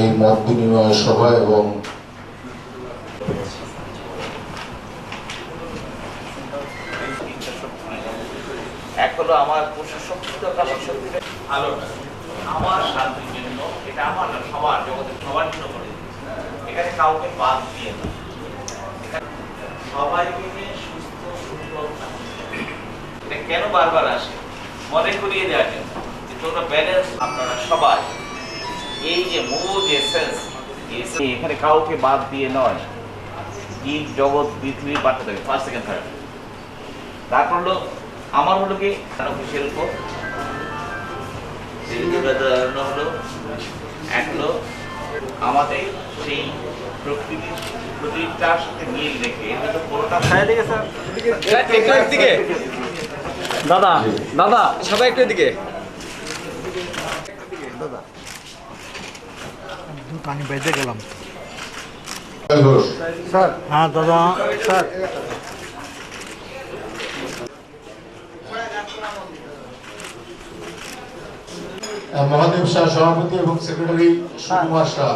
এই মত বিনিময় সভা এবং এক হলো আমার প্রশাসক প্রকাশক শক্তিটা ভালো আমার শান্তির জন্য এটা আমার না সবার জগতের সবার জন্য করে এখানে কাউকে বাদ দিয়ে না। সবাই মিলে সুস্থ সুন্দর এটা কেন বারবার আসে? মনে করিয়ে দেওয়ার জন্য। যে ব্যালেন্স আপনারা সবাই এই যে মূল এখানে কাউকে বাদ দিয়ে নয়। জীব জগৎ পৃথিবী পাঠাতে হবে ফার্স্ট সেকেন্ড থার্ড তারপর হলো আমার হলো কি? শিল্প হলো এক হলো আমাদের সেই প্রকৃতি প্রকৃতিটার সাথে মিল রেখে। মধ্যে পুরোটা একটু এদিকে। দাদা দাদা সবাই একটু এদিকে। পানি বেঁধে গেলাম। স্যার হ্যাঁ দাদা। স্যার। মহাদেব শাহ সভাপতি এবং সেক্রেটারি সুকুমার শাহ